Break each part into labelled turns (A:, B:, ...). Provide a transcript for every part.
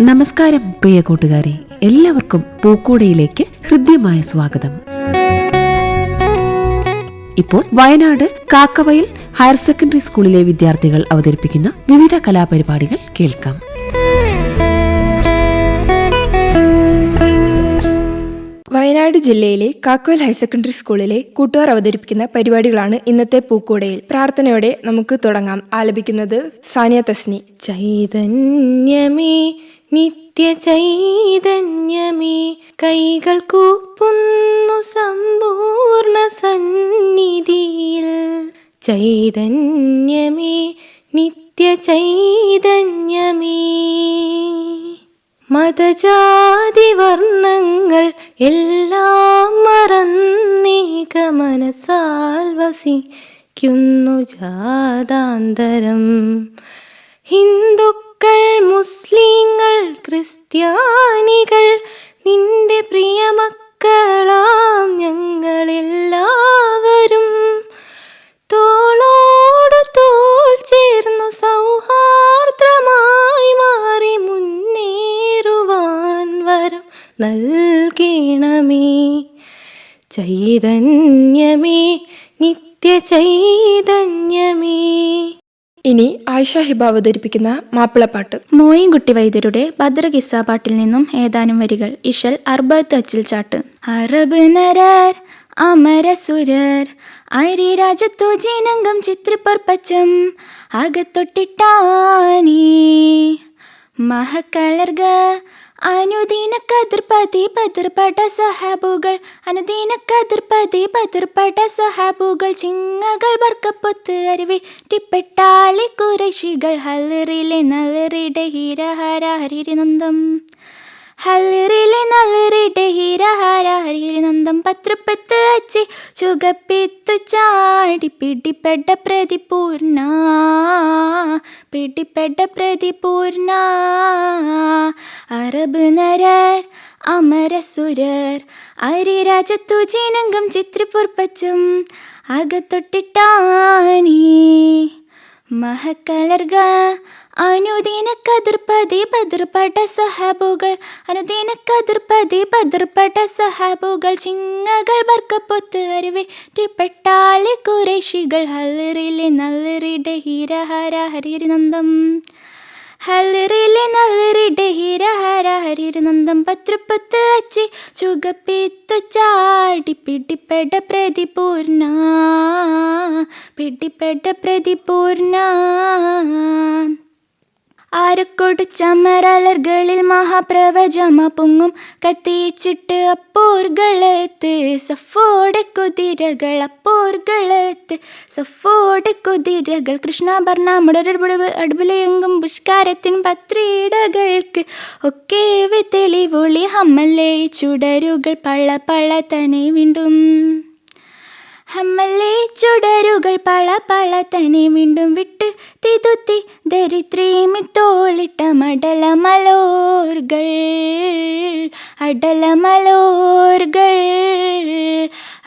A: നമസ്കാരം പ്രിയ കൂട്ടുകാരെ. എല്ലാവർക്കും പൂക്കോടയിലേക്ക് ഹൃദ്യമായ സ്വാഗതം. ഇപ്പോൾ വയനാട് കാക്കവയൽ ഹയർ സെക്കൻഡറി സ്കൂളിലെ വിദ്യാർത്ഥികൾ അവതരിപ്പിക്കുന്ന വിവിധ കലാപരിപാടികൾ കേൾക്കാം.
B: വയനാട് ജില്ലയിലെ കാക്കോൽ ഹയർ സെക്കൻഡറി സ്കൂളിലെ കൂട്ടുകാർ അവതരിപ്പിക്കുന്ന പരിപാടികളാണ് ഇന്നത്തെ പൂക്കൂടയിൽ. പ്രാർത്ഥനയോടെ നമുക്ക് തുടങ്ങാം. ആലപിക്കുന്നത് സാനിയ തസ്നി. ചൈതന്യമേ നിത്യ ചൈതന്യമേ കൈകൾ കൂപ്പുന്നു സമ്പൂർണ സന്നിധിയിൽ. ചൈതന്യമേ നിത്യ ചൈതന്യമേ മതജാതി വർണങ്ങൾ എല്ലാം മറന്നീക മനസാൽ വസിക്കുന്നു ജാതാന്തരം. ഹിന്ദുക്കൾ മുസ്ലിങ്ങൾ ക്രിസ്ത്യാനികൾ നിന്റെ പ്രിയമക്കളാം ഞങ്ങളെല്ലാവരും. തോളോട് തോൾ ചേർന്നു സൗഹാർദ്രമായി നൽകണമേ. ചൈതന്യമേ നിത്യ ചൈതന്യമേ ഇനി ആയിഷ ഹിബ അവതരിപ്പിക്കുന്ന മാപ്പിളപ്പാട്ട്.
C: മോയിൻകുട്ടി വൈദ്യരുടെ ഭദ്രകിസ്സ പാട്ടിൽ നിന്നും ഏതാനും വരികൾ ഇഷൽ അർബത്ത് അച്ചിൽ ചാട്ട്. അറബ് നരർ അമരസുരർ അരി രാജത്തു ജീനംഗം ചിത്രപ്പർപ്പച്ചം അകത്തൊട്ടിട്ടാനീ മഹക്കലർഗ അനുദീന കതിർപതി ബദിർപട സഹാബുകൾ. അനുദീന കതിർപതി ബദിർപട സഹാബുകൾ. ചിങ്ങകൾ വർക്കപ്പൊത്ത് അരുവി. ടിപ്പെട്ടാളി കുറശികൾ. ഹലറിലെ നല്ലറിടെ ഹീരഹര ഹരിനന്ദം ഹലറിലെ നല്ലറിടെ ഹീരഹര ഹരിനന്ദം പത്രപ്പത്ത് അച്ചി ചുകപ്പിത്തു ചാടി പിടിപ്പെട്ട പ്രതിപൂർണ. പിടിപ്പെട്ട പ്രതിപൂർണ. അറബ് നരർ അമരസുരർ അരിരാജത്തു ജീനംഗം ചിത്രപുർപ്പച്ചും അകത്തൊട്ടിട്ടാനീ മഹക്കലർഗ അനുദീന കതിർപ്പതി ബദിർപട സഹാബുകൾ അനുദിന കതിർപ്പതി ബദിർപട സഹാബുകൾ ചിങ്ങകൾ ബർക്കപ്പൊത്ത് അരുവി ടിപ്പെട്ടാളി കുറേശികൾ ഹലറിലെ നല്ലറിടെ ഹീരഹര ഹരിനന്ദം ഹലറിലെ നല്ലറിടെ ഹീരഹര ഹരിനന്ദം പത്രപ്പത്ത് അച്ചി ചുകപ്പിത്തു ചാടി പിടിപ്പെട്ട പ്രതിപൂർണ പിടിപ്പെട്ട പ്രതിപൂർണ. ആരക്കൊടു ചമരലർകളിൽ മഹാപ്രവചമ പൊങ്ങും. കത്തിച്ചിട്ട് അപ്പോർകളത്ത് സഫോടെ കുതിരകൾ അപ്പോർകളത്ത് സഫോടെ കുതിരകൾ. കൃഷ്ണാഭരണമുടരുപുടവ് അടുപിലെയെങ്കും പുഷ്കാരത്തിൻ പത്രിടകൾക്ക് ഒക്കെ തെളിവൊളി ഹമ്മലേ ചുടരുകൾ പള്ള പള്ള തന്നെ വീണ്ടും. ഹമ്മല്ലേ ചുടരുകൾ പള പള തന്നെ വീണ്ടും വിട്ട് തിതുത്തി ദരിദ്രീമിത്തോലിട്ട മടലമലോർകൾ. അടലമലോർകൾ.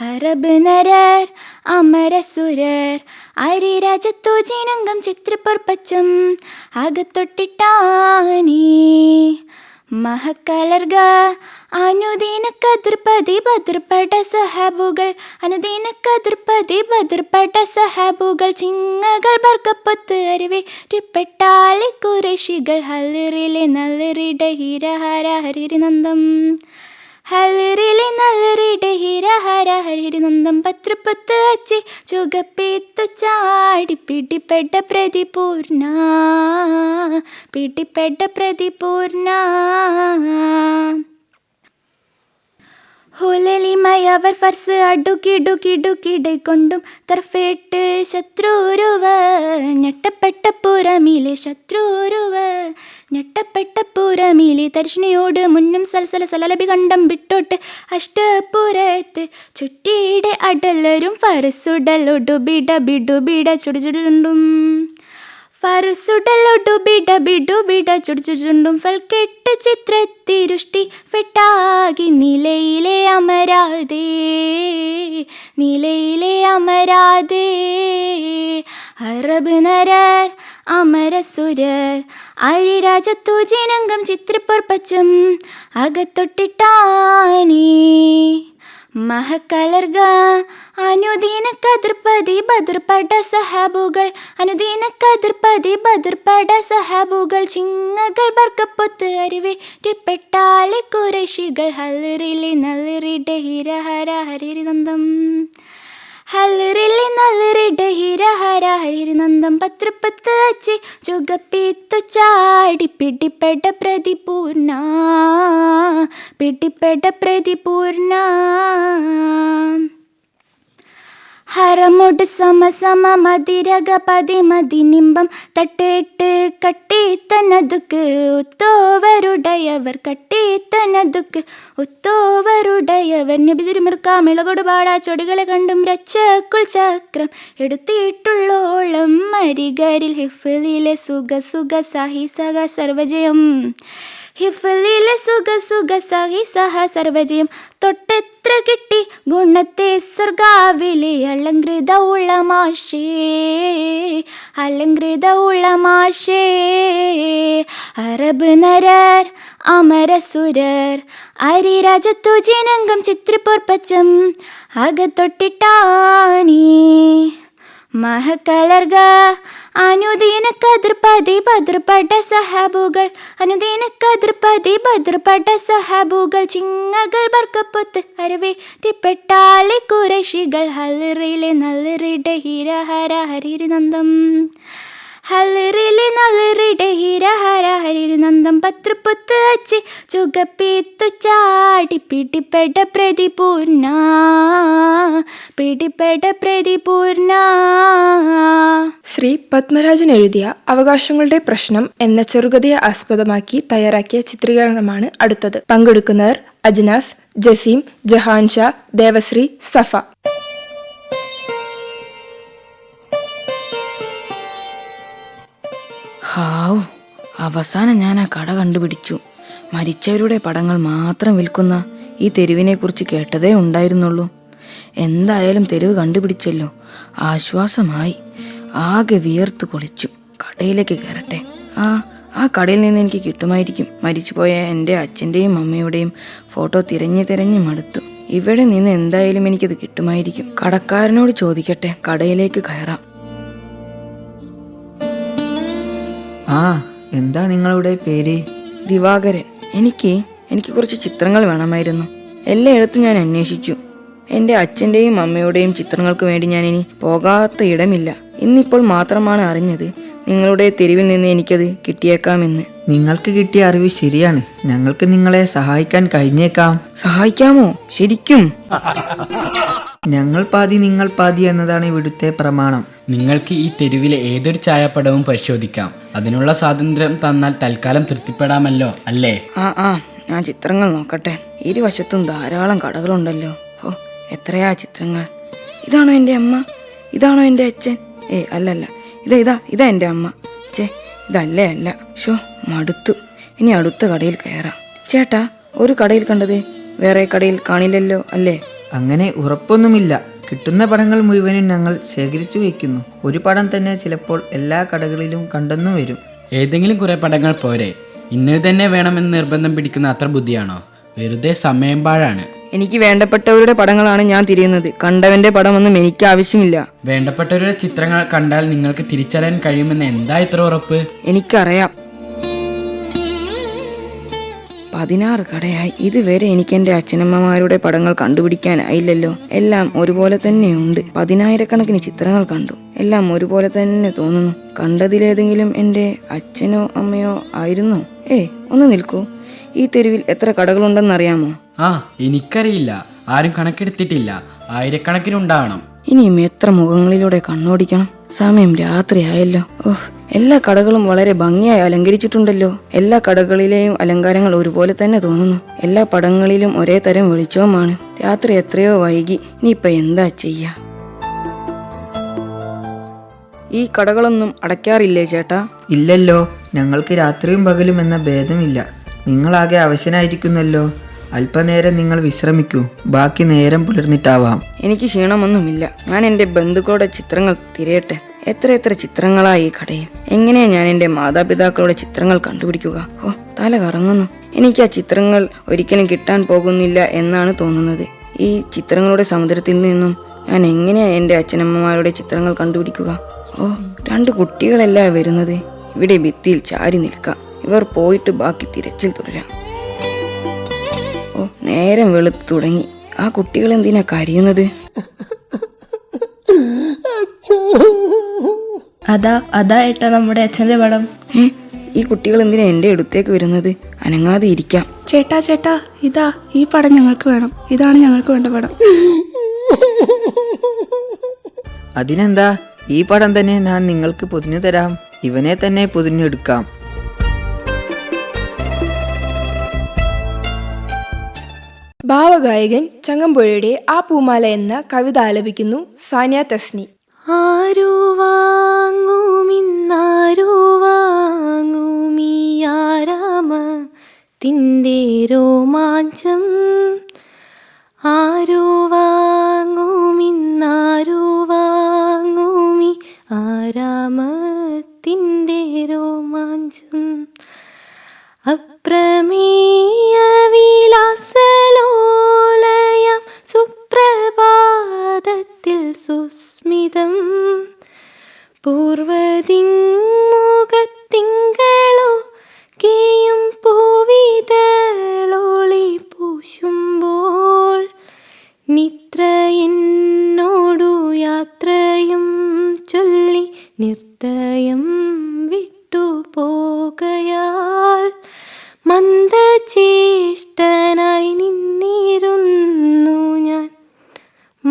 C: അറബ് നരർ അമരസുരർ അരിരാജത്തു ജീനംഗം ചിത്രപ്പൊർപ്പച്ചം അകത്തൊട്ടിട്ടാനീ. മഹക്കലർഗ അനുദീന കതിർപതി ബദർപട സഹാബുകൾ അനുദീന കതിർപതി ബദർപട സഹാബുകൾ ചിങ്ങകൾ ബർക്കപ്പൊത്ത് അരുവി ടിപ്പെട്ടാലി കുറേശികൾ ഹലറിലെ നല്ലറിടെ ഹീരഹര ഹരിനന്ദം ഹലറിലെ നല്ലറിടെ നന്ദം ഹരിനന്ദം പത്രപ്പത്ത് അച്ചി. ചുഗപ്പിത്തു ചാടി പിടിപ്പെട്ട പ്രതിപൂർണ. പിടിപ്പെട്ട പ്രതിപൂർണ. ഹുലലിമയവർ ഫർസ് അടുക്കിടുക്കിടുക്കിടെ കൊണ്ടും തർഫേട്ട് ശത്രുരുവ ഞെട്ടപ്പെട്ട പുറമിലെ ശത്രുരുവ ഞെട്ടപ്പെട്ട പുറമിലെ തരിഷ്ണിയോട് മുന്നും സൽസല സലലബി കണ്ടം വിട്ടോട്ട് അഷ്ടപുരത്ത് ചുറ്റിയുടെ അടലരും ഫർസുടലൊടുബിട ബിഡു ചുടുചുടുണ്ടും ഫറുസുടലൊടു ബിട ബിഡു ബിട ചുടുചുടുണ്ടും ഫൽക്കെട്ട് ചിത്രത്തിരുഷ്ടി ഫെട്ടാകി നിലയിലെ അമരാതേ നിലയിലെ അമരാതേ. അറബ് നരർ അമരസുരർ അരിരാജത്തു ജിനംഗം ചിത്രപ്പൊർപ്പച്ചും അകത്തൊട്ടിട്ടാനേ. മഹക്കലർഗ അനുദീന കതിർപ്പതി ബദർപട സഹാബുകൾ അനുദീന കതിർപ്പതി ബദർപട സഹാബുകൾ ചിങ്ങകൾ ബർക്കപ്പൊത്ത് അരിവേറ്റപ്പെട്ടാലെ കുറേശികൾ ഹലറിലെ നല്ലറിടെ ഹരി ഹരിനന്ദം ഹലറിലെ നല്ലറിടെ ഹിരഹര ഹരിനന്ദം പത്രപ്പത്ത് അച്ചി. ചുഗപ്പിത്തു ചാടി പിടിപ്പെട്ട പ്രതിപൂർണ. പിടിപ്പെട്ട പ്രതിപൂർണ. ഹരമൊട് മതി നിമ്പം തട്ടേട്ട് കട്ടിത്തനതുക്ക് ഒത്തോവരുടയവർ കട്ടിത്തനതുക്ക് ഒത്തോവരുടയവർ നബിതിരുമിർക്കാമിളകൊട് പാടാ ചൊടികളെ കണ്ടും രച്ചക്കുൾ ചക്രം എടുത്തിട്ടുള്ളോളം മരികരിൽ ഹിഫിലെ സുഖ സുഖ സഹി സഹ സർവജയം ഹിഫലിലെ സുഖ സുഖ സഹി സഹ സർവജയം തൊട്ടെത്ര കിട്ടി? ഗുണത്തെ സ്വർഗാവിലെ. അലങ്കൃത ഉള്ളമാശേ അലങ്കൃത ഉള്ളമാശേ അറബ് നരർ അമരസുരർ അരിരാജത്തു ജിനംഗം ചിത്രപ്പൊർപ്പച്ചം അകത്തൊട്ടിട്ടാനേ. മഹക്കലർഗ അനുദീന കതിർപതി ഭദ്രപ്പെട്ട സഹാബുകൾ. അനുദീന കതിർപതി ഭദ്രപ്പെട്ട സഹാബുകൾ. ചിങ്ങകൾ ബർക്കപ്പൊത്ത് ടിപ്പെട്ടാലി കുറശികൾ. ഹലറിലെ നല്ലറിടെ ഹിരഹര ഹരിനന്ദം ഹലറിലെ നല്ലറിടെ ഹിരഹര ഹരിനന്ദം പത്രപ്പൊത്ത് അച്ചി. ചുഗപ്പിത്തു ചാടി പിടിപ്പെട്ട പ്രതിപൂർണ. പിടിപ്പെട്ട പ്രതിപൂർണ.
D: ശ്രീ പത്മരാജൻ എഴുതിയ അവകാശങ്ങളുടെ പ്രശ്നം എന്ന ചെറുകഥയെ ആസ്പദമാക്കി തയ്യാറാക്കിയ ചിത്രീകരണമാണ് അടുത്തത്. പങ്കെടുക്കുന്നവർ അജ്നാസ് ജസീം ജഹാൻ ഷാ ദേവശ്രീ സഫ.
E: ഹാവ്. അവസാനം ഞാൻ ആ കട കണ്ടുപിടിച്ചു. മരിച്ചവരുടെ പടങ്ങൾ മാത്രം വിൽക്കുന്ന ഈ തെരുവിനെക്കുറിച്ച് കേട്ടതേ ഉണ്ടായിരുന്നുള്ളൂ. എന്തായാലും തെരുവ് കണ്ടുപിടിച്ചല്ലോ. ആശ്വാസമായി. ആകെ വിയർത്ത് കൊളിച്ചു. കടയിലേക്ക് കയറട്ടെ. ആ ആ കടയിൽ നിന്ന് എനിക്ക് കിട്ടുമായിരിക്കും. മരിച്ചുപോയ എന്റെ അച്ഛന്റെയും അമ്മയുടെയും ഫോട്ടോ തിരഞ്ഞു തിരഞ്ഞ് മടുത്തു. ഇവിടെ നിന്ന് എന്തായാലും എനിക്കത് കിട്ടുമായിരിക്കും. കടക്കാരനോട് ചോദിക്കട്ടെ. കടയിലേക്ക് കയറാം.
F: ആ എന്താ നിങ്ങളുടെ പേര്?
E: ദിവാകരൻ എനിക്ക് എനിക്ക് കുറച്ച് ചിത്രങ്ങൾ വേണമായിരുന്നു. എല്ലായിടത്തും ഞാൻ അന്വേഷിച്ചു. എന്റെ അച്ഛന്റെയും അമ്മയുടെയും ചിത്രങ്ങൾക്ക് വേണ്ടി ഞാൻ ഇനി പോകാത്ത ഇടമില്ല. ഇന്നിപ്പോൾ മാത്രമാണ് അറിഞ്ഞത് നിങ്ങളുടെ തെരുവിൽ നിന്ന് എനിക്കത് കിട്ടിയേക്കാമെന്ന്.
F: നിങ്ങൾക്ക് കിട്ടിയ അറിവ് ശരിയാണ്. ഞങ്ങൾക്ക് നിങ്ങളെ സഹായിക്കാൻ കഴിഞ്ഞേക്കാം.
E: സഹായിക്കാമോ? ശരിക്കും.
F: ഞങ്ങൾ പാതി നിങ്ങൾ പാതി എന്നതാണ് ഇവിടുത്തെ പ്രമാണം.
G: നിങ്ങൾക്ക് ഈ തെരുവിലെ ഏതൊരു ചായപ്പടവും പരിശോധിക്കാം. അതിനുള്ള സ്വാതന്ത്ര്യം തന്നാൽ തൽക്കാലം തൃപ്തിപ്പെടാമല്ലോ അല്ലേ?
E: ആ ആ ഞാൻ ചിത്രങ്ങൾ നോക്കട്ടെ. ഇരുവശത്തും ധാരാളം കടകളുണ്ടല്ലോ. ഓ എത്രയാ ചിത്രങ്ങൾ? ഇതാണോ എന്റെ അമ്മ? ഇതാണോ എന്റെ അച്ഛൻ? ഏ അല്ലല്ല. ഇതാ ഇതാ ഇതാ എന്റെ അമ്മ. ചേ ഇതല്ലേ അല്ല. ഷോ മടുത്തു. ഇനി അടുത്ത കടയിൽ കയറാം. ചേട്ടാ ഒരു കടയിൽ കണ്ടത് വേറെ കടയിൽ കാണില്ലല്ലോ അല്ലേ?
F: അങ്ങനെ ഉറപ്പൊന്നുമില്ല. കിട്ടുന്ന പടങ്ങൾ മുഴുവനും ഞങ്ങൾ ശേഖരിച്ചു വയ്ക്കുന്നു. ഒരു പടം തന്നെ ചിലപ്പോൾ എല്ലാ കടകളിലും കണ്ടെന്നു വരും.
G: ഏതെങ്കിലും കുറെ പടങ്ങൾ പോരെ. ഇന്നത് തന്നെ വേണമെന്ന് നിർബന്ധം പിടിക്കുന്ന അത്ര ബുദ്ധിയാണോ? വെറുതെ സമയം പാഴാണ്.
E: എനിക്ക് വേണ്ടപ്പെട്ടവരുടെ പടങ്ങളാണ് ഞാൻ തിരിയുന്നത്. കണ്ടവന്റെ പടമൊന്നും എനിക്ക് ആവശ്യമില്ല.
G: വേണ്ടപ്പെട്ടവരുടെ ചിത്രങ്ങൾ കണ്ടാൽ നിങ്ങൾക്ക് തിരിച്ചറിയാൻ കഴിയുമെന്ന് എന്താ ഇത്ര ഉറപ്പ്?
E: എനിക്കറിയാം. പതിനാറ് കടയായി. ഇതുവരെ എനിക്ക് എന്റെ അച്ഛനമ്മമാരുടെ പടങ്ങൾ കണ്ടുപിടിക്കാനായില്ലല്ലോ. എല്ലാം ഒരുപോലെ തന്നെയുണ്ട്. പതിനായിരക്കണക്കിന് ചിത്രങ്ങൾ കണ്ടു. എല്ലാം ഒരുപോലെ തന്നെ തോന്നുന്നു. കണ്ടതിലേതെങ്കിലും എന്റെ അച്ഛനോ അമ്മയോ ആയിരുന്നു? ഏ ഒന്ന് നിൽക്കൂ. ഈ തെരുവിൽ എത്ര കടകളുണ്ടെന്നറിയാമോ?
G: ആ എനിക്കറിയില്ല. ആരും കണക്കെടുത്തിട്ടില്ല. ആയിരക്കണക്കിനുണ്ടാവണം
E: ഇനിയും എത്ര മുഖങ്ങളിലൂടെ കണ്ണോടിക്കണം? സമയം രാത്രിയായല്ലോ. ഓഹ് എല്ലാ കടകളും വളരെ ഭംഗിയായി അലങ്കരിച്ചിട്ടുണ്ടല്ലോ. എല്ലാ കടകളിലെയും അലങ്കാരങ്ങൾ ഒരുപോലെ തന്നെ തോന്നുന്നു. എല്ലാ പടങ്ങളിലും ഒരേ തരം വെളിച്ചവുമാണ്. രാത്രി എത്രയോ വൈകി. നീ ഇപ്പൊ എന്താ ചെയ്യാ? ഈ കടകളൊന്നും അടയ്ക്കാറില്ലേ ചേട്ടാ?
F: ഇല്ലല്ലോ. ഞങ്ങൾക്ക് രാത്രിയും പകലും എന്ന ഭേദമില്ല. നിങ്ങളാകെ അവശനായിരിക്കുന്നല്ലോ. അല്പനേരം നിങ്ങൾ വിശ്രമിക്കൂ. ബാക്കി നേരം പുലർന്നിട്ടാവാം.
E: എനിക്ക് ക്ഷീണമൊന്നുമില്ല. ഞാൻ എന്റെ ബന്ധുക്കളുടെ ചിത്രങ്ങൾ തിരയട്ടെ. എത്ര എത്ര ചിത്രങ്ങളായി ഈ കടയിൽ? എങ്ങനെയാ ഞാൻ എന്റെ മാതാപിതാക്കളുടെ ചിത്രങ്ങൾ കണ്ടുപിടിക്കുക? ഓ തല കറങ്ങുന്നു. എനിക്ക് ആ ചിത്രങ്ങൾ ഒരിക്കലും കിട്ടാൻ പോകുന്നില്ല എന്നാണ് തോന്നുന്നത്. ഈ ചിത്രങ്ങളുടെ സമുദ്രത്തിൽ നിന്നും ഞാൻ എങ്ങനെയാ എന്റെ അച്ഛനമ്മമാരുടെ ചിത്രങ്ങൾ കണ്ടുപിടിക്കുക? ഓ രണ്ട് കുട്ടികളല്ല വരുന്നത്? ഇവിടെ ഭിത്തിയിൽ ചാരി നിൽക്കാം. ഇവർ പോയിട്ട് ബാക്കി തിരച്ചിൽ തുടരാം. ഓ നേരം വെളുത്തു തുടങ്ങി. ആ കുട്ടികൾ എന്തിനാ കരയുന്നത്?
H: അതാ അതാ ഏട്ടാ നമ്മുടെ അച്ഛന്റെ പടം.
E: ഈ കുട്ടികൾ എന്തിനാ എന്റെ അടുത്തേക്ക് വരുന്നത്? അനങ്ങാതെ ഇരിക്കാം.
I: ചേട്ടാ ചേട്ടാ ഇതാ ഈ പടം ഞങ്ങൾക്ക് വേണം. ഇതാണ് ഞങ്ങൾക്ക് വേണ്ട പടം.
F: അതിനെന്താ? ഈ പടം തന്നെ ഞാൻ നിങ്ങൾക്ക് പൊതിഞ്ഞു തരാം. ഇവനെ തന്നെ പൊതിഞ്ഞെടുക്കാം.
D: ഭാവഗായകൻ ചങ്ങമ്പുഴയുടെ ആ പൂമാല എന്ന കവിത ആലപിക്കുന്നു സാനിയ തസ്നി.
B: ആരു വാങ്ങുമിന്നാരു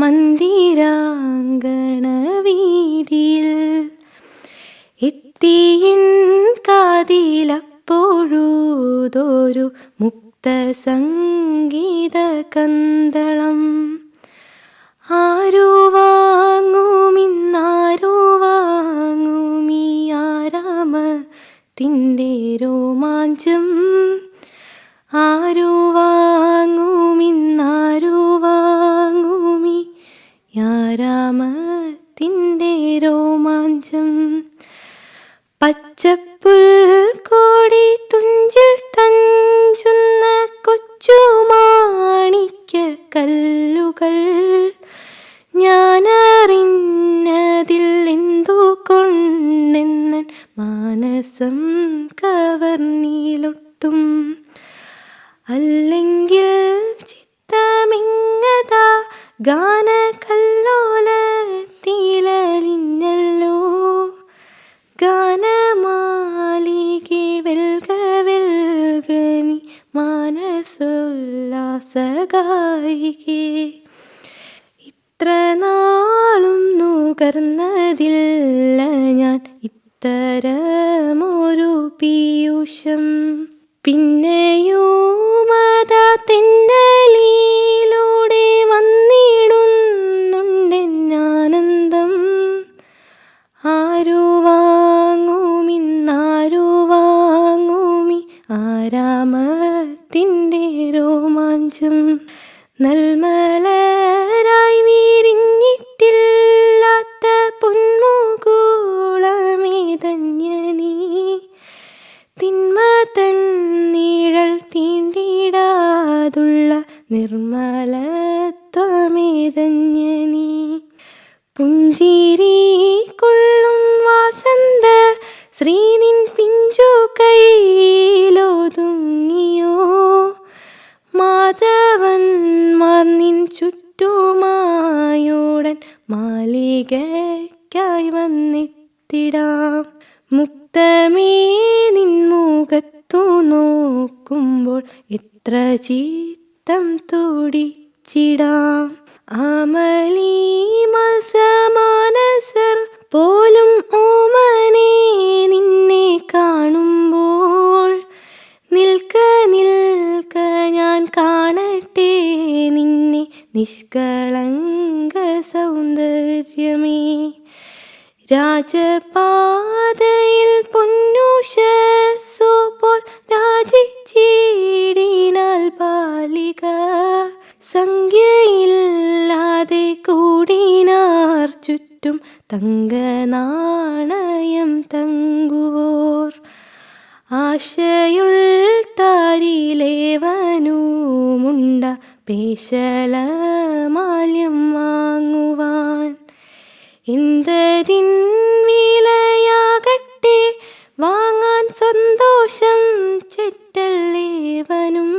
B: മന്ദിരാങ്കണ വീതിയിൽ എത്തിയിൻ കാതിലപ്പോഴൂതൊരു മുക്ത സംഗീത കന്തളം ആരോ വാങ്ങുമിന്നാരോ വാങ്ങുമീ ആരാമത്തിന്റെ രോമാഞ്ചം. ആരോ വാങ്ങുമിന്നാരു പച്ചപ്പുൽ കോടി തുഞ്ചിൽ തഞ്ചുന്ന കൊച്ചുമാണിക്ക കല്ലുകൾ. ഞാനറിഞ്ഞതിൽ എന്തു കൊണ്ടെന്നൻ മാനസം കവർന്നിലൊട്ടും അല്ലെങ്കിൽ ചിത്തമിങ്ങതാ ഗാനകല്ലോലത്തിലലിഞ്ഞല്ലോ മാനസോല്ലാസഗായികേ ഇത്ര നാളും നുകർന്നതില്ല ഞാൻ. ഇത്തരമൊരു പീയൂഷം. പിന്നെയുമത തെന്നലിലൂടെ നിഷ്കളങ്ക സൗന്ദര്യമേ. രാജപാതയിൽ പൊന്നുഷസു പോൽ രാജിച്ചീടിനാൽ ബാലിക. സംഖ്യയില്ലാതെ കൂടിനാർ ചുറ്റും തങ്കനാണയം പേശല മാല്യം വാങ്ങുവാൻ എന്തരിൻ വിലയാകട്ടെ വാങ്ങാൻ സന്തോഷം ചെറ്റല്ലേവനും.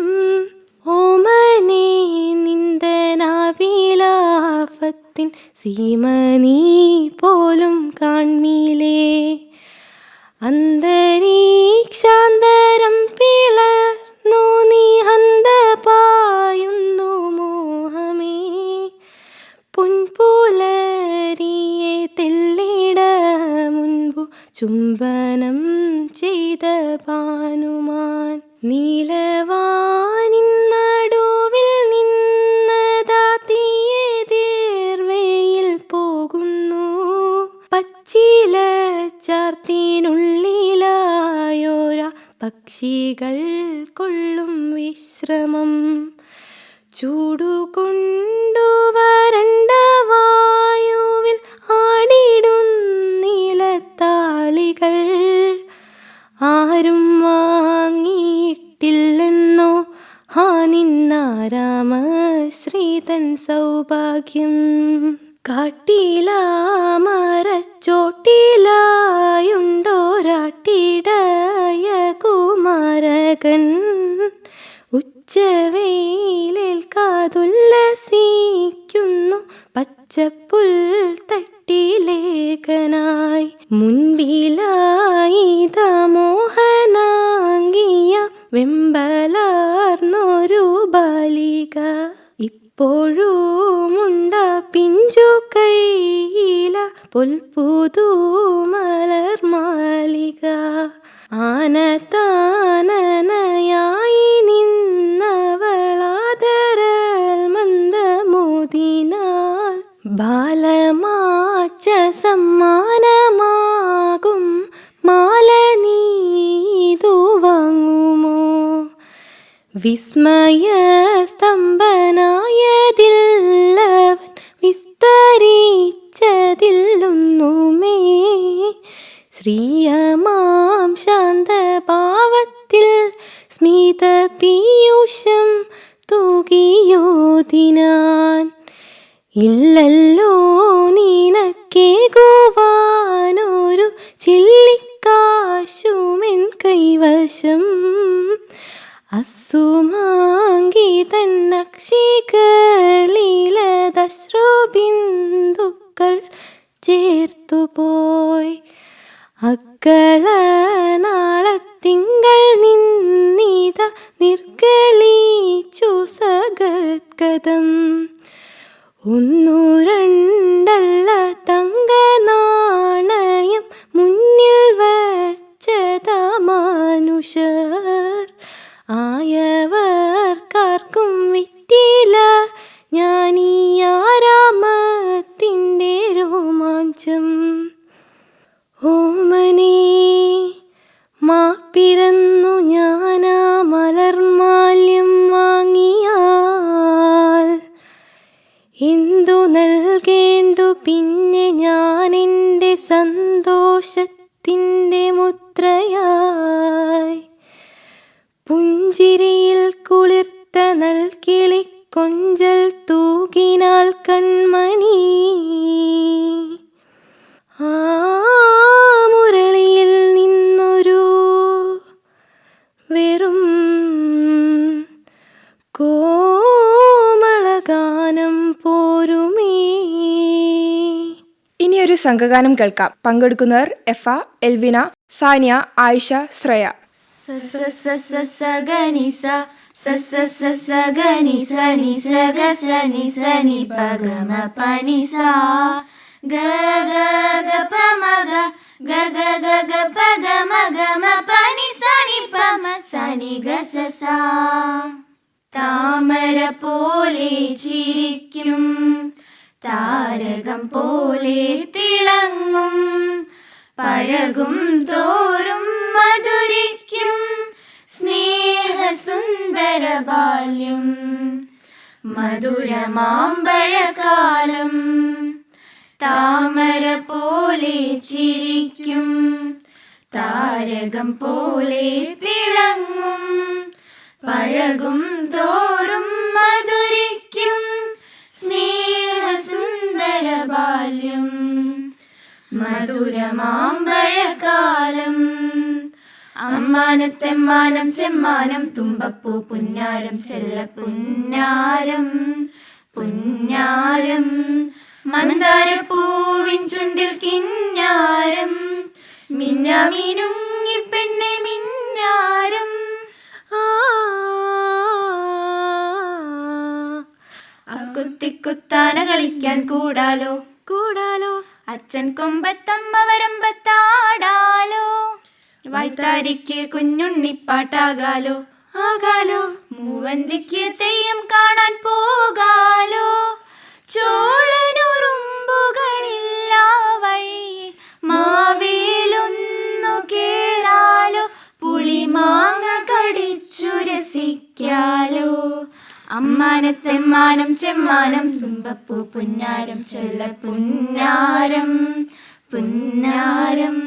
B: ഓമനെ നിന്ദനാവിലാഫത്തിൻ സീമനീ പോലും കാൺമീലേ. അന്തരീക്ഷാന്തരം പിളർന്നു ചുംബനം ചെയ്ത പാനുമാൻ നീലവാനിൻ നടുവിൽ നിന്നതാ തീയതീർവയിൽ പോകുന്നു. പച്ചില ചാർത്തിനുള്ളിലായോര പക്ഷികൾ കൊള്ളും വിശ്രമം. ചൂടുകൊണ്ടു ആരും വാങ്ങിയിട്ടില്ലെന്നോ? ഹാനിന്നാരാമ ശ്രീതൻ സൗഭാഗ്യം. കാട്ടിലാമരച്ചോട്ടിലായുണ്ടോരാട്ടിടയ ബാലമാച്ച സമ്മാനമാകും മാല നീതു വിസ്മയ സ്തംഭനായതില്ലവൻ വിസ്തരിച്ചതില്ലൊന്നുമേ. ശ്രീയമാം ശാന്തഭാവത്തിൽ സ്മിത പീയൂഷം തൂകിയോതിനാൻ ഇല്ലല്ലോ നിനക്കേകുവാനൊരു ചില്ലിക്കാശുമെൻ കൈവശം. അസുമാങ്കി തന്നക്ഷികളിലതശ്രുബിന്ദുക്കൾ ചേർത്തുപോയി. അക്കള നാളത്തിങ്കൾ നിന്നിത നിർഗളിച്ചു സഗദ്ഗതം ഒന്നു
D: സംഘഗാനം കേൾക്കാം. പങ്കെടുക്കുന്നവർ എഫ എൽവിന സാനിയ ആയിഷ ശ്രേയ.
C: സ സ സ സ സ ഗ നി സ. ഗ ഗ ഗ പ ഗ. ഗ ഗ ഗ പ ഗ മ നി പ മ സ നി ഗ സ സ. താമര പോലെ ചിരിക്കും. താരകം പോലെ തിളങ്ങും. പഴകും തോറും മധുരിക്കും. സ്നേഹസുന്ദര ബാല്യം. മധുരമാമ്പഴകാലം. താമര പോലെ ചിരിക്കും. താരകം പോലെ തിളങ്ങും. പഴകും തോറും മധുരിക്കും. സ്നേഹസുന്ദര മധുരമാമ്പഴകാലം അമ്മാനത്തെമ്മാനം ചെമ്മാനം തുമ്പപ്പൂ പുന്നാരം ചെല്ല പുന്നാരം പുന്നാരം മന്ദാരപ്പൂവിൻ ചുണ്ടിൽ കിന്നാരം മിന്നാമീനുങ്ങി പെണ്ണെ മിന്നാരം അക്കുത്തിക്കുത്താന കളിക്കാൻ കൂടാലോ
B: കൂടാലോ
C: അച്ഛൻ കൊമ്പത്തമ്മ വരമ്പത്താടാലോ? വൈത്താരിക്ക് കുഞ്ഞുണ്ണിപ്പാട്ടാകാലോ? ആകാലോ? മൂവന്തിക്ക് തെയ്യം കാണാൻ പോകാലോ? ചോളനുറുമ്പുകളില്ല വഴി മാവേലൊന്നു കേറാലോ? പുളിമാങ്ങ കടിച്ചു രസിക്കാലോ? അമ്മാനത്തെമ്മാനം ചെമ്മാനം തുമ്പപ്പൂ പുന്നാരം ചെല്ല പുന്നാരം പുന്നാരം.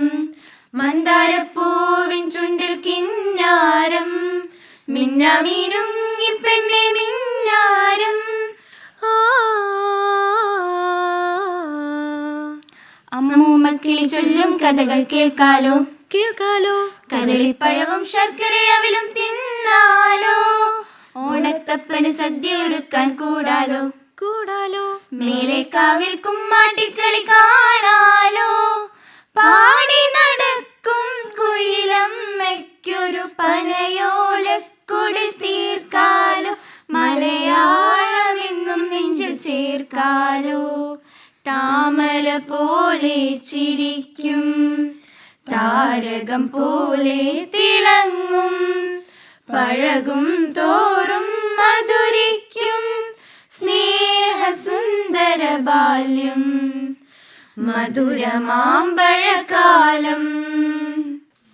C: മന്ദാരപ്പൂവിൻ ചുണ്ടിൽ കിന്നാരം മിന്നാമീനുങ്ങി പെണ്ണെ മിന്നാരം. അമ്മൂമ്മക്കിളി ചൊല്ലും കഥകൾ കേൾക്കാലോ.
B: കേൾക്കാലോ.
C: കദളിപ്പഴവും ശർക്കരയവിലും തിന്നാലോ. ഓണത്തപ്പന് സദ്യ ഒരുക്കാൻ കൂടാലോ?
B: കൂടാലോ?
C: മേലെ കാവിൽ കുമ്മാട്ടിക്കളി കാണാലോ? പാടി നടക്കും കുയിലമ്മയ്ക്കൊരു പനയോലക്കുടിൽ തീർക്കാലോ? മലയാളമെന്നും നെഞ്ചിൽ ചേർക്കാലോ? താമര പോലെ ചിരിക്കും താരകം പോലെ തിളങ്ങും പഴകും തോറും മധുരിക്കും സ്നേഹസുന്ദര ബാല്യം. മധുരമാമ്പഴകാലം.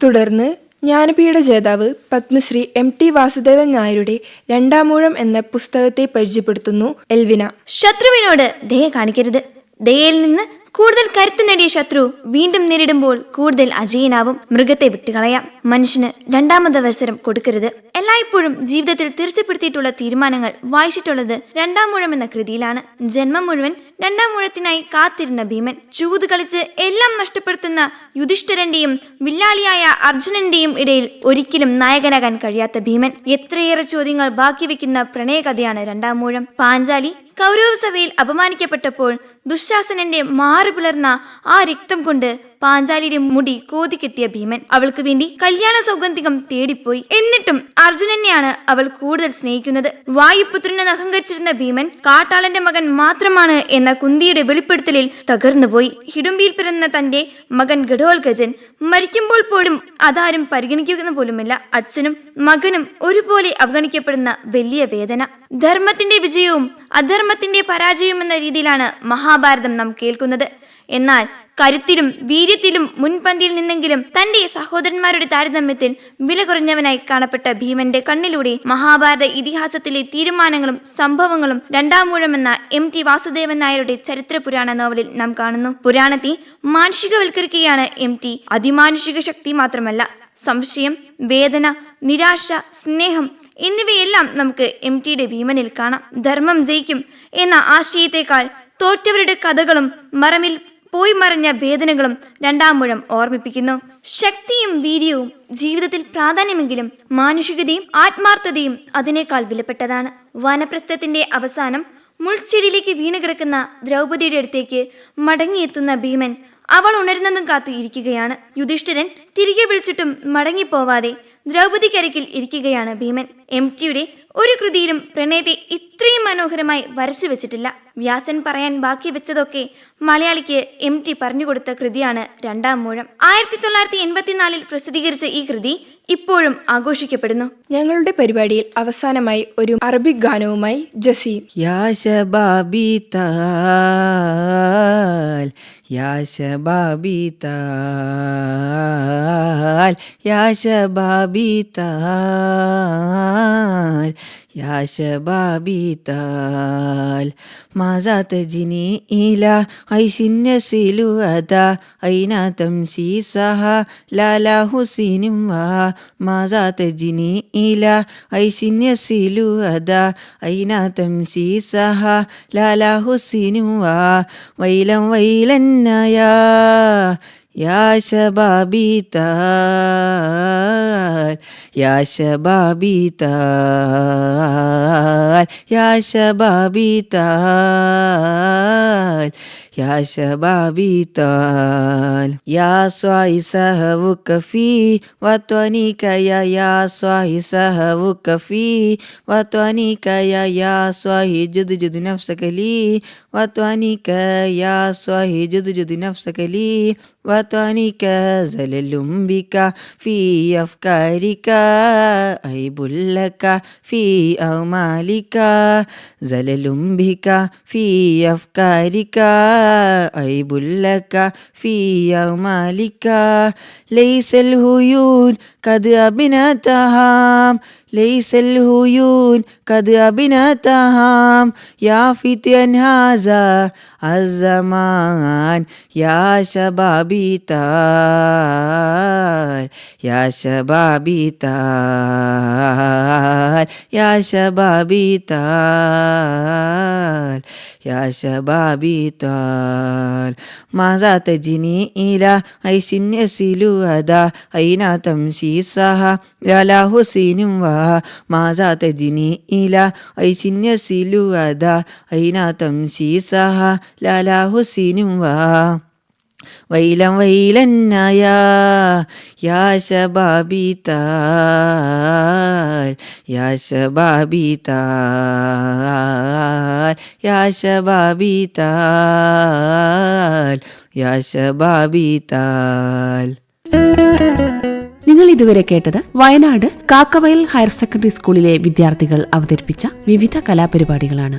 D: തുടർന്ന് ജ്ഞാനപീഠ ജേതാവ് പത്മശ്രീ എം ടി വാസുദേവൻ നായരുടെ രണ്ടാമൂഴം എന്ന പുസ്തകത്തെ പരിചയപ്പെടുത്തുന്നു എൽവിന.
J: ശത്രുവിനോട് ദയ കാണിക്കരുത്. ദയയിൽ നിന്ന് കൂടുതൽ കരുത്ത് നേടിയ ശത്രു വീണ്ടും നേരിടുമ്പോൾ കൂടുതൽ അജയനാവും. മൃഗത്തെ വിട്ടുകളയാം. മനുഷ്യന് രണ്ടാമത് അവസരം കൊടുക്കരുത്. എല്ലായ്പ്പോഴും ജീവിതത്തിൽ തീർച്ചപ്പെടുത്തിയിട്ടുള്ള തീരുമാനങ്ങൾ വായിച്ചിട്ടുള്ളത് രണ്ടാം മുഴം എന്ന കൃതിയിലാണ്. ജന്മം മുഴുവൻ രണ്ടാം മുഴത്തിനായി കാത്തിരുന്ന ഭീമൻ ചൂത് കളിച്ച് എല്ലാം നഷ്ടപ്പെടുത്തുന്ന യുധിഷ്ഠിരന്റെയും വില്ലാളിയായ അർജുനന്റെയും ഇടയിൽ ഒരിക്കലും നായകനാകാൻ കഴിയാത്ത ഭീമൻ. എത്രയേറെ ചോദ്യങ്ങൾ ബാക്കി വെക്കുന്ന പ്രണയകഥയാണ് രണ്ടാം മൂഴം. പാഞ്ചാലി കൗരവസഭയിൽ അപമാനിക്കപ്പെട്ടപ്പോൾ ദുശാസനന്റെ മാറു പിളർന്ന ആ രക്തം കൊണ്ട് പാഞ്ചാലിയുടെ മുടി കോതി കിട്ടിയ ഭീമൻ അവൾക്ക് വേണ്ടി കല്യാണ സൗഗന്ധികം തേടിപ്പോയി. എന്നിട്ടും അർജുനനെയാണ് അവൾ കൂടുതൽ സ്നേഹിക്കുന്നത്. വായുപുത്രനെ അഹങ്കരിച്ചിരുന്ന ഭീമൻ കാട്ടാളന്റെ മകൻ മാത്രമാണ് എന്ന കുന്തിയുടെ വെളിപ്പെടുത്തലിൽ തകർന്നുപോയി. ഹിഡുംബിയിൽ പിറന്ന തന്റെ മകൻ ഗഡോൽഗജൻ മരിക്കുമ്പോൾ പോലും അതാരും പരിഗണിക്കുന്ന പോലുമില്ല. അച്ഛനും മകനും ഒരുപോലെ അവഗണിക്കപ്പെടുന്ന വലിയ വേദന. ധർമ്മത്തിന്റെ വിജയവും അധർമ്മത്തിന്റെ പരാജയവും എന്ന രീതിയിലാണ് മഹാഭാരതം നാം കേൾക്കുന്നത്. എന്നാൽ കരുത്തിലും വീര്യത്തിലും മുൻപന്തിയിൽ നിന്നെങ്കിലും തന്റെ സഹോദരന്മാരുടെ താരതമ്യത്തിൽ വില കുറഞ്ഞവനായി കാണപ്പെട്ട ഭീമന്റെ കണ്ണിലൂടെ മഹാഭാരത ഇതിഹാസത്തിലെ തീരുമാനങ്ങളും സംഭവങ്ങളും രണ്ടാം മൂഴം എന്ന എം ടി വാസുദേവൻ നായരുടെ ചരിത്ര പുരാണ നോവലിൽ നാം കാണുന്നു. പുരാണത്തെ മാനുഷികവൽക്കരിക്കുകയാണ് എം ടി. അതിമാനുഷിക ശക്തി മാത്രമല്ല സംശയം വേദന നിരാശ സ്നേഹം എന്നിവയെല്ലാം നമുക്ക് എം ടിയുടെ ഭീമനിൽ കാണാം. ധർമ്മം ജയിക്കും എന്ന ആശയത്തെക്കാൾ തോറ്റവരുടെ കഥകളും മറമിൽ പോയി മറഞ്ഞ വേദനകളും രണ്ടാം മുഴം ഓർമ്മിപ്പിക്കുന്നു. ശക്തിയും വീര്യവും ജീവിതത്തിൽ പ്രാധാന്യമെങ്കിലും മാനുഷികതയും ആത്മാർത്ഥതയും അതിനേക്കാൾ വിലപ്പെട്ടതാണ്. വനപ്രസ്ഥത്തിന്റെ അവസാനം മുൾച്ചെടിയിലേക്ക് വീണുകിടക്കുന്ന ദ്രൗപദിയുടെ അടുത്തേക്ക് മടങ്ങിയെത്തുന്ന ഭീമൻ അവൾ ഉണരുന്നതും കാത്ത് ഇരിക്കുകയാണ്. യുധിഷ്ഠിരൻ തിരികെ വിളിച്ചിട്ടും മടങ്ങിപ്പോവാതെ ദ്രൗപദിക്കരികിൽ ഇരിക്കുകയാണ് ഭീമൻ. എം ടിയുടെ ഒരു കൃതിയിലും പ്രണയത്തെ ഇത്രയും മനോഹരമായി വരച്ചു വെച്ചിട്ടില്ല. വ്യാസൻ പറയാൻ ബാക്കി വെച്ചതൊക്കെ മലയാളിക്ക് എം ടി പറഞ്ഞുകൊടുത്ത കൃതിയാണ് രണ്ടാം മൂഴം. ആയിരത്തി തൊള്ളായിരത്തി എൺപത്തിനാലിൽ പ്രസിദ്ധീകരിച്ച ഈ കൃതി ഇപ്പോഴും ആഘോഷിക്കപ്പെടുന്നു.
D: ഞങ്ങളുടെ പരിപാടിയിൽ അവസാനമായി ഒരു അറബിക് ഗാനവുമായി ജസീം.
F: يا شبابي تعال يا شبابي تعال يا شبابي تعال يا شبابي تعال ماذا تجني إلى عيش النسيل أدا أين تمشي سها لا لا حسين ماذا تجني إلى عيش النسيل أدا أين تمشي سها لا لا حسين ويلا ويلا يا يا شبابي تعال يا شبابي تعال يا شبابي تعال يا شبابي تعال يا صاحي سهوك في وطنك يا يا صاحي سهوك في وطنك يا يا صاحي جد جد نفسك لي وطنك يا صاحي جد جد نفسك لي وطنك زلل بك في أفكارك عيب لك في أعمالك زلل بك في أفكارك عيب لك في أعمالك. ليس الهيون قد أبنتها ليس الهيون قد أبنتها يا فتيا هذا الزمان يا شبابي تعال يا شبابي تعال يا شبابي تعال يا شبابي تعال ماذا تجني إلى عيش يسيل هذا أين تمشي سها لا لا حسين ماذا تجني إلى عيش يسيل هذا أين تمشي سها لا لا حسين ويلا വൈലം വൈലന്നായ യാശ ബാബിത യാശ ബാബിത യാശ ബാബിത യാശ ബാബിത
A: നിങ്ങൾ ഇതുവരെ കേട്ടത് വയനാട് കാക്കവയൽ ഹയർ സെക്കൻഡറി സ്കൂളിലെ വിദ്യാർത്ഥികൾ അവതരിപ്പിച്ച വിവിധ കലാപരിപാടികളാണ്.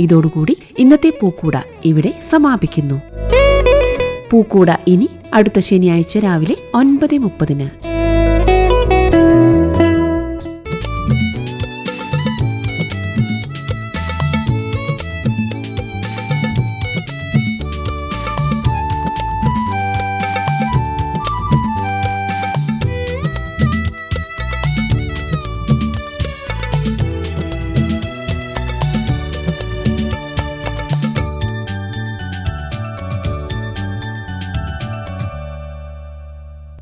A: ഇതോടുകൂടി ഇന്നത്തെ പൂക്കൂട ഇവിടെ സമാപിക്കുന്നു. പൂക്കൂട ഇനി അടുത്ത ശനിയാഴ്ച രാവിലെ ഒൻപത് മുപ്പതിന്.